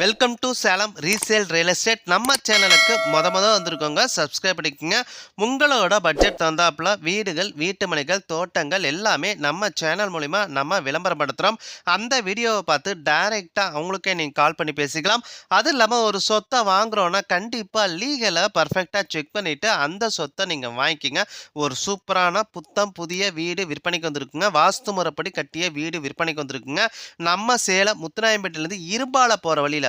Welcome to Salem resale real estate நம்ம சேனலுக்கு மொத மொத வந்திருக்கோங்க சப்ஸ்கிரைப் பண்ணிக்கோங்க. உங்களோட பட்ஜெட் தந்தாப்புல வீடுகள் வீட்டு மனைகள் தோட்டங்கள் எல்லாமே நம்ம சேனல் மூலிமா நம்ம விளம்பரப்படுத்துகிறோம் அந்த வீடியோவை பார்த்து டைரெக்டாக அவங்களுக்கே நீங்கள் கால் பண்ணி பேசிக்கலாம். அதுவும் இல்லாமல் ஒரு சொத்தை வாங்குறோன்னா கண்டிப்பாக லீகலை பர்ஃபெக்டாக செக் பண்ணிவிட்டு அந்த சொத்தை நீங்கள் வாங்கிக்கிங்க. ஒரு சூப்பரான புத்தம் புதிய வீடு விற்பனைக்கு வந்திருக்குங்க. வாஸ்து முறைப்படி கட்டிய வீடு விற்பனைக்கு வந்திருக்குங்க. நம்ம சேலம் முத்துராயம்பேட்டிலேருந்து இருபால போகிற வழியில்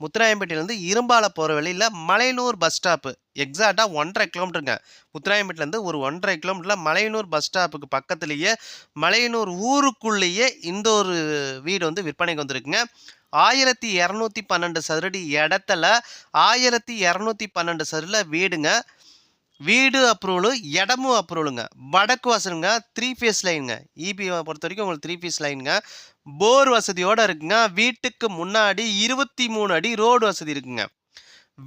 முத்துராயம்பேட்டிலேருந்து இரும்பால போகிற வழியில் மலையனூர் பஸ் ஸ்டாப்பு எக்ஸாக்டாக ஒன்றரை கிலோமீட்டருங்க முத்துராயம்பேட்டிலேருந்து ஒரு ஒன்றரை கிலோமீட்டரில் மலையனூர் பஸ் ஸ்டாப்புக்கு பக்கத்துலேயே மலையனூர் ஊருக்குள்ளேயே இந்த ஒரு வீடு வந்து விற்பனைக்கு வந்திருக்குங்க. ஆயிரத்தி இரநூத்தி பன்னெண்டு சதுரடி இடத்துல ஆயிரத்தி இரநூத்தி பன்னெண்டு சதுரில் வீடுங்க. வீடு அப்ரூவலு இடமும் அப்ரூவலுங்க வடக்கு வாசலுங்க த்ரீ ஃபேஸ் லைனுங்க இபி பொறுத்த வரைக்கும் உங்களுக்கு த்ரீ ஃபேஸ் லைனுங்க போர் வசதியோடு இருக்குங்க. வீட்டுக்கு முன்னாடி இருபத்தி மூணு அடி ரோடு வசதி இருக்குங்க.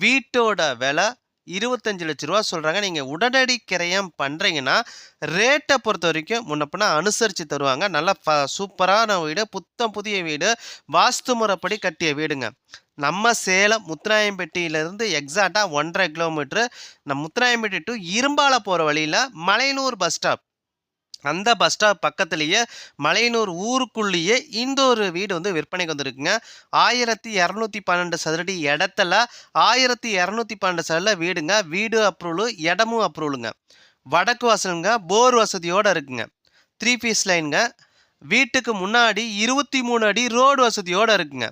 வீட்டோட விலை இருபத்தஞ்சு லட்ச ரூபா சொல்கிறாங்க நீங்கள் உடனடி கிரயம் பண்ணுறீங்கன்னா ரேட்டை பொறுத்த வரைக்கும் முன்னப்பின்னா அனுசரித்து தருவாங்க. நல்லா ஃப சூப்பரான வீடு புத்தம் புதிய வீடு வாஸ்து முறைப்படி கட்டிய வீடுங்க. நம்ம சேலம் முத்துராயம்பட்டியிலேருந்து எக்ஸாக்டாக ஒன்றரை கிலோமீட்ரு நம்ம முத்துராயம்பட்டி டு இரும்பால போகிற வழியில் மலையனூர் பஸ் ஸ்டாப் அந்த பஸ் ஸ்டாப் பக்கத்துலேயே மலையனூர் ஊருக்குள்ளேயே இந்த ஒரு வீடு வந்து விற்பனைக்கு வந்திருக்குங்க. ஆயிரத்தி இரநூத்தி பன்னெண்டு சதுரடி இடத்துல ஆயிரத்தி இரநூத்தி பன்னெண்டு சதுரில் வீடுங்க. வீடு அப்ரூவலு இடமும் அப்ரூவலுங்க. வடக்கு வாசலுங்க போர் வசதியோடு இருக்குங்க. த்ரீ பீஸ் லைனுங்க வீட்டுக்கு முன்னாடி இருபத்தி மூணு அடி ரோடு வசதியோடு இருக்குங்க.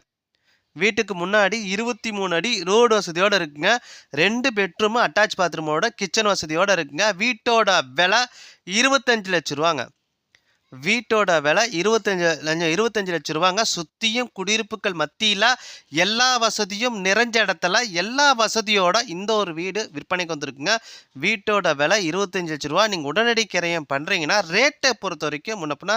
வீட்டுக்கு முன்னாடி இருபத்தி மூணு அடி ரோடு வசதியோடு இருக்குங்க. ரெண்டு பெட்ரூமு அட்டாச் பாத்ரூமோட கிச்சன் வசதியோடு இருக்குங்க. வீட்டோட விலை இருபத்தஞ்சு லட்ச ரூபாங்க. வீட்டோட விலை இருபத்தஞ்சு லஞ்சம் இருபத்தஞ்சு லட்சம் ரூபாங்க. சுற்றியும் குடியிருப்புகள் மத்தியில் எல்லா வசதியும் நிறைஞ்ச இடத்துல எல்லா வசதியோட இந்த ஒரு வீடு விற்பனைக்கு வந்திருக்குங்க. வீட்டோட விலை இருபத்தஞ்சு லட்ச ரூபா. நீங்கள் உடனடி கிரையம் பண்ணுறீங்கன்னா ரேட்டை பொறுத்த வரைக்கும் முன்னப்பினா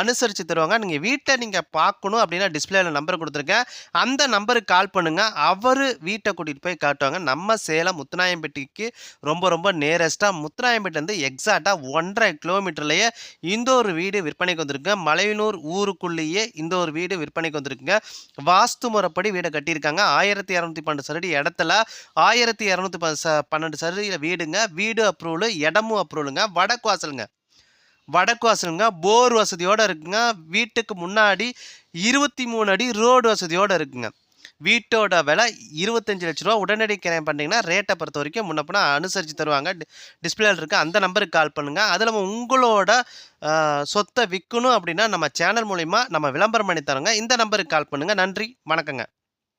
அனுசரித்து தருவாங்க. நீங்கள் வீட்டை நீங்கள் பார்க்கணும் அப்படின்னா டிஸ்பிளேல நம்பர் கொடுத்துருக்கேன். அந்த நம்பருக்கு கால் பண்ணுங்கள் அவர் வீட்டை கூட்டிகிட்டு போய் காட்டுவாங்க. நம்ம சேலம் முத்துநாயம்பேட்டைக்கு ரொம்ப ரொம்ப நேரஸ்ட்டாக முத்துநாயம்பேட்டிலேருந்து எக்ஸாக்டாக ஒன்றரை கிலோமீட்டர்லேயே இந்த ஒரு வீடு வீடு விற்பனைக்கு வந்திருக்குங்க. மலையனூர் ஊருக்குள்ளேயே இந்த ஒரு வீடு விற்பனைக்கு வந்திருக்குங்க. வாஸ்து முறைப்படி வீடை கட்டியிருக்காங்க. ஆயிரத்தி இரநூத்தி பன்னெண்டு சரடி இடத்துல ஆயிரத்தி இரநூத்தி பன்னெண்டு சரடியில் வீடுங்க. வீடு அப்ரூவலு இடமும் அப்ரூவலுங்க. வடக்கு வாசலுங்க. வடக்கு வாசலுங்க. போர் வசதியோடு இருக்குங்க. வீட்டுக்கு முன்னாடி இருபத்தி மூணு அடி ரோடு வசதியோடு இருக்குங்க. வீட்டோட விலை இருபத்தஞ்சு லட்ச ரூபா. உடனடி கிரையம் பண்ணிங்கன்னா ரேட்டை பொறுத்த வரைக்கும் முன்னப்பினா அனுசரித்து தருவாங்க. டிஸ்பிளேல இருக்குது அந்த நம்பருக்கு கால் பண்ணுங்கள் அதில் உங்களோட சொத்தை விற்கணும் அப்படின்னா நம்ம சேனல் மூலிமா நம்ம விளம்பரம் பண்ணி தரோங்க. இந்த நம்பருக்கு கால் பண்ணுங்கள் நன்றி. வணக்கங்க.